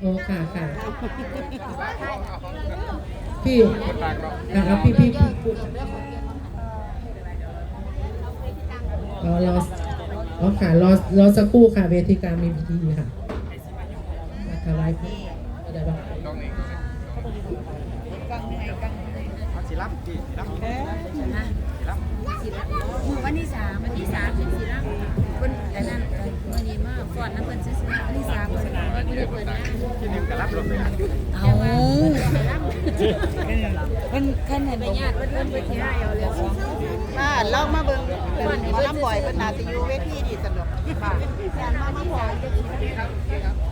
โอ้ค่ะค่ะพี่นะครับพี่พี่พี่รอรอรอค่ะรอรอสักครู่ค่ะเวทีกลารมีพิธีค่ะมาถวายพระอะไรบ้างสิรับสิรับวันที่สามวันที่สามเป็นสีร่า งคนแต่นั้นวันนี้มากฟอนน้ำเพิ่นซื้อๆวันที่สามเพิ่นว่าไม่ได้เปิดนะที่นึ่งก็รับรถเลยเอาเพิ่นขั้นเห็นไปญาติเพิ่นเพิ่นไปที่ยวเอาเลยสองมาเล่ามาเบิ่งเป็นมาลำบ่อยเป็นนาจะอยู่เวทีดีสนุกค่ะยานมามาบ่อ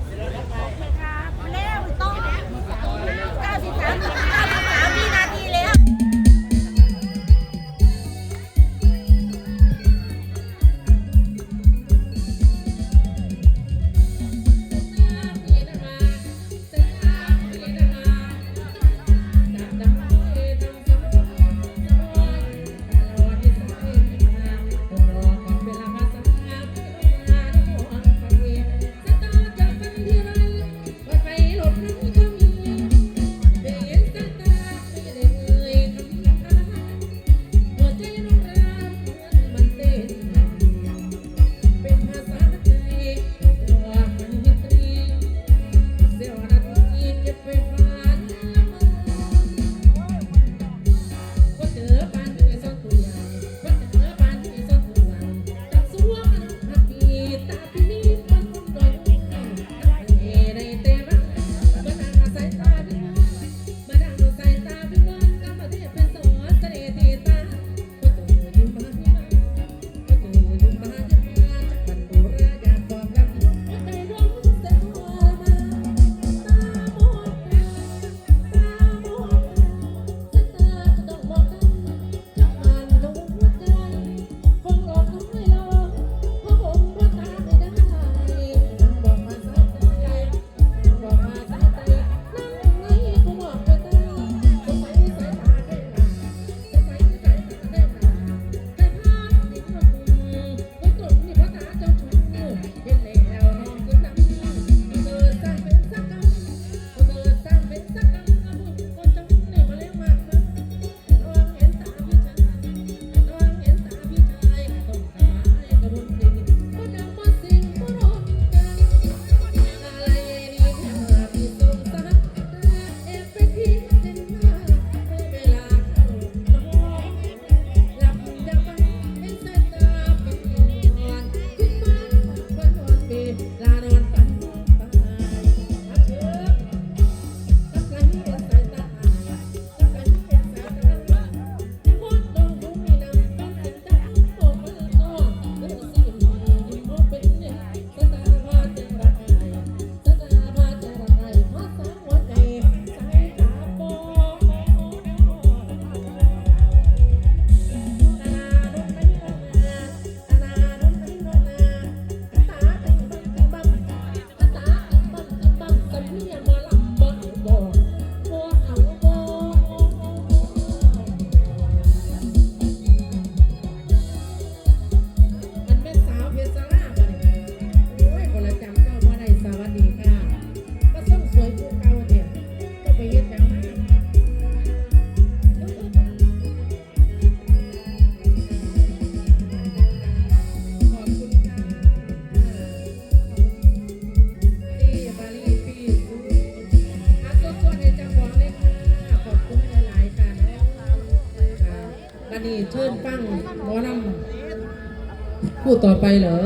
พูดต่อไปเหรอ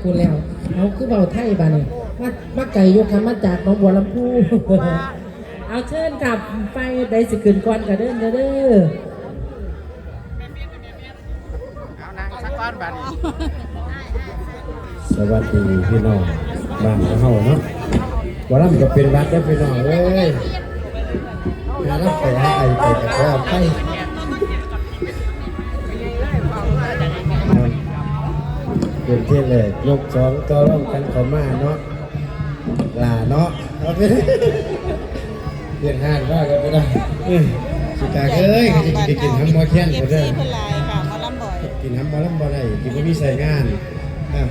พูดแล้วเอาคือเบาไทยบ้านี่มามาไก่ยกคำมาจากหน้องบัวลำพูเอาเชิญกลับไปได้สิขึ้นก่อนกันเด้อเด้อเด้อเอานางสักก้อนบาทนี้สวัสดีพี่น้องบ้านเฮาเนาะบ่ลำก็เป็นวัดได้อพี่น้องเอ้ยหารับไปหาไอไปกับพ่อไป เป็นเที่แรกยกสองต่อร่องกันเข้ามาเนาะลาเนาะเอาไปเปลี่ยนห้านว่ากันไปได้เอ้ยสิตาเอ้ยก็จะกินกินทำมอแค้นเอก็ฟได้ซีเป็นลายค่ะหมอลำบ่อยกินน้ำบ่ลำบ่ได้กินบ่มีใส่งานอะา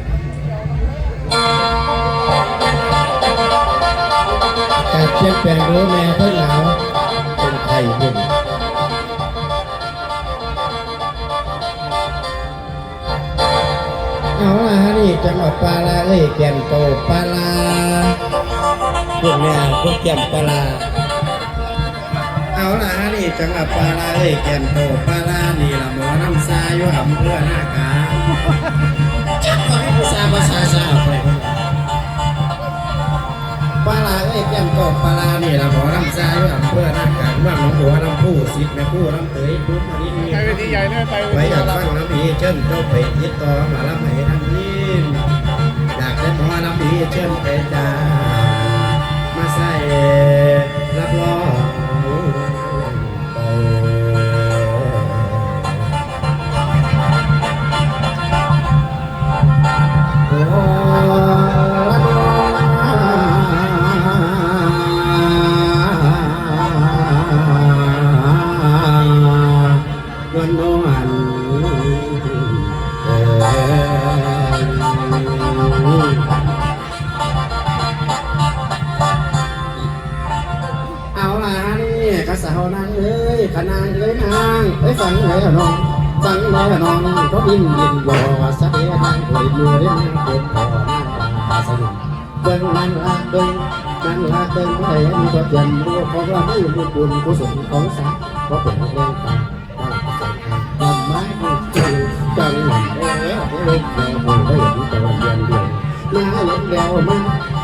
กาศเปลี่ยนแปลงรู้แม่เพิ่งหนาวเป็นไข่บุ่น เอาละฮะนี่จังหวัดปาลาเอ้ยแก่นโตปาลาพวกแม่พวกแก่นปาลาเอาละฮะนี่จังหวัดปาลาเอ้ยแก่นโตปาลานี่ละหมอน้ำซาอยู่อำเภอหน้ากาจักก็ให้ภาษาภาษาซาไปเพิ่นว่าป กอกปลาเนี่ยละหมอน้ำซาอยู่อำเภอหน้ากาเมืองหนองบัวลำพูสิบแม่ผู้ลำเตยปุ๊บมานี่นี่ไปเวทีใหญ่เลยไปไว้อยากฟังน้ำพีเชิญเจ้าไปติดต่อมาลำไห้ทั้งนี้อยากได้หมอน้ำพีเชิญไปจ้ามาใส่ สาวนางเอ้ยขนางเอ้ยนางเอ้ยฟังเลยอน้องฟังเลยอน้องก็บินบินบ่สะเดียนางเอ้ยอยู่เล่นนางเกิดพอนางตาสนุกเบิ่งนางละเบิ่งนางละเบิ่งผู้ใดมีก็เตรียมรู้เพราะว่าไม่มีบุญกุศลของสัตว์ก็เป็นเรื่องตาตาประสาททำไม้จูจังหวะเอ้ยเอ้ยเอ้ยเอ้ยเอ้ยเห็นตะวันเดือนเดือนมาเห็นแล้วมา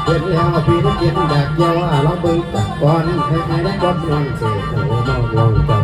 เห็นแล้วพี่นักเรียนอยากเยาว์เราเบิ่งตัก ก่อนให้ให้ได้ก่อนนอนเสกโอ้มองลงจะ